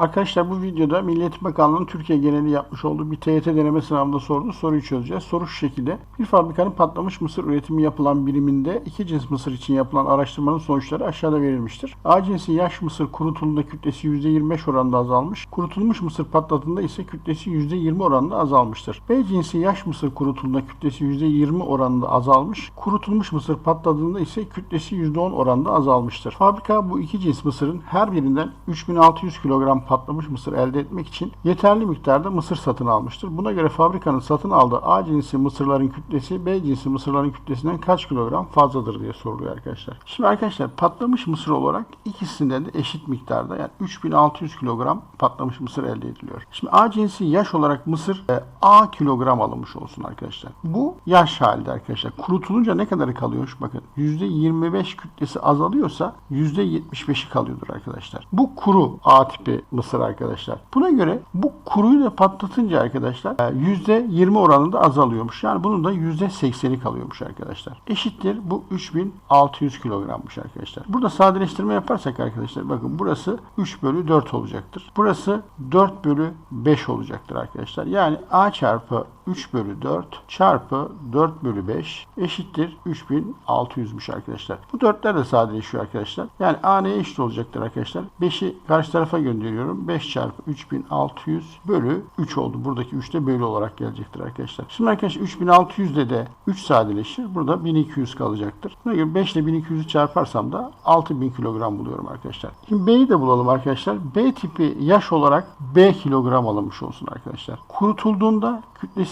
Arkadaşlar bu videoda Milli Eğitim Bakanlığı'nın Türkiye geneli yapmış olduğu bir TYT deneme sınavında sorduğu soruyu çözeceğiz. Soru şu şekilde. Bir fabrikanın patlamış mısır üretimi yapılan biriminde iki cins mısır için yapılan araştırmanın sonuçları aşağıda verilmiştir. A cinsi yaş mısır kurutulduğunda kütlesi %25 oranında azalmış. Kurutulmuş mısır patladığında ise kütlesi %20 oranında azalmıştır. B cinsi yaş mısır kurutulduğunda kütlesi %20 oranında azalmış. Kurutulmuş mısır patladığında ise kütlesi %10 oranında azalmıştır. Fabrika bu iki cins mısırın her birinden 3600 kilogram patlamış mısır elde etmek için yeterli miktarda mısır satın almıştır. Buna göre fabrikanın satın aldığı A cinsi mısırların kütlesi B cinsi mısırların kütlesinden kaç kilogram fazladır diye soruluyor arkadaşlar. Şimdi arkadaşlar patlamış mısır olarak ikisinden de eşit miktarda yani 3600 kilogram patlamış mısır elde ediliyor. Şimdi A cinsi yaş olarak mısır e, A kilogram alınmış olsun arkadaşlar. Bu yaş halde arkadaşlar. Kurutulunca ne kadarı kalıyor? Bakın %25 kütlesi azalıyorsa %75'i kalıyordur arkadaşlar. Bu kuru A tipi mısır arkadaşlar. Buna göre bu kuruyu da patlatınca arkadaşlar e, %20 oranında azalıyormuş. Yani bunun da %80'i kalıyormuş arkadaşlar. Eşittir bu 3600 kilogrammış arkadaşlar. Burada sadeleştirme yaparsak arkadaşlar bakın burası 3 bölü 4 olacaktır. Burası 4 bölü 5 olacaktır arkadaşlar. Yani A çarpı 3 bölü 4 çarpı 4 bölü 5 eşittir 3600'müş arkadaşlar. Bu 4'ler de sadeleşiyor arkadaşlar. Yani A neye eşit olacaktır arkadaşlar? 5'i karşı tarafa gönderiyorum. 5 çarpı 3600 bölü 3 oldu. Buradaki 3 de bölü olarak gelecektir arkadaşlar. Şimdi arkadaşlar 3600 de de 3 sadeleşir. Burada 1200 kalacaktır. Buna göre 5 ile 1200'ü çarparsam da 6000 kilogram buluyorum arkadaşlar. Şimdi B'yi de bulalım arkadaşlar. B tipi yaş olarak B kilogram alınmış olsun arkadaşlar. Kurutulduğunda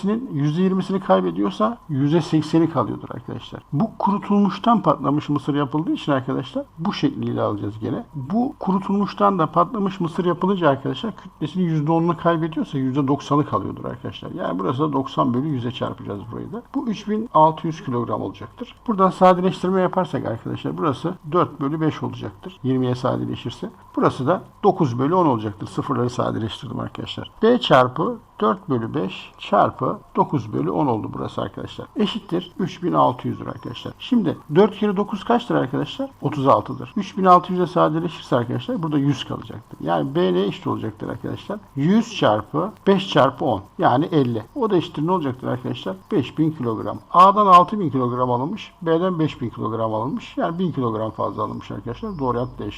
kütlesinin %20'sini kaybediyorsa %80'i kalıyordur arkadaşlar. Bu kurutulmuştan patlamış mısır yapıldığı için arkadaşlar bu şekliyle alacağız gene. Bu kurutulmuştan da patlamış mısır yapılınca arkadaşlar kütlesinin %10'unu kaybediyorsa %90'ı kalıyordur arkadaşlar. Yani burası da 90 bölü 100'e çarpacağız burayı da. Bu 3600 kilogram olacaktır. Buradan sadeleştirme yaparsak arkadaşlar burası 4 bölü 5 olacaktır. 20'ye sadeleşirse. Burası da 9 bölü 10 olacaktır. Sıfırları sadeleştirdim arkadaşlar. B çarpı 4 bölü 5 çarpı 9 bölü 10 oldu burası arkadaşlar. Eşittir 3600 lira arkadaşlar. Şimdi 4 kere 9 kaçtır arkadaşlar? 36'dır. 3600'e sadeleşirse arkadaşlar burada 100 kalacaktır. Yani B ne eşit olacaktır arkadaşlar? 100 çarpı 5 çarpı 10 yani 50. O da eşittir ne olacaktır arkadaşlar? 5000 kilogram. A'dan 6000 kilogram alınmış. B'den 5000 kilogram alınmış. Yani 1000 kilogram fazla alınmış arkadaşlar. Doğru yanıt D.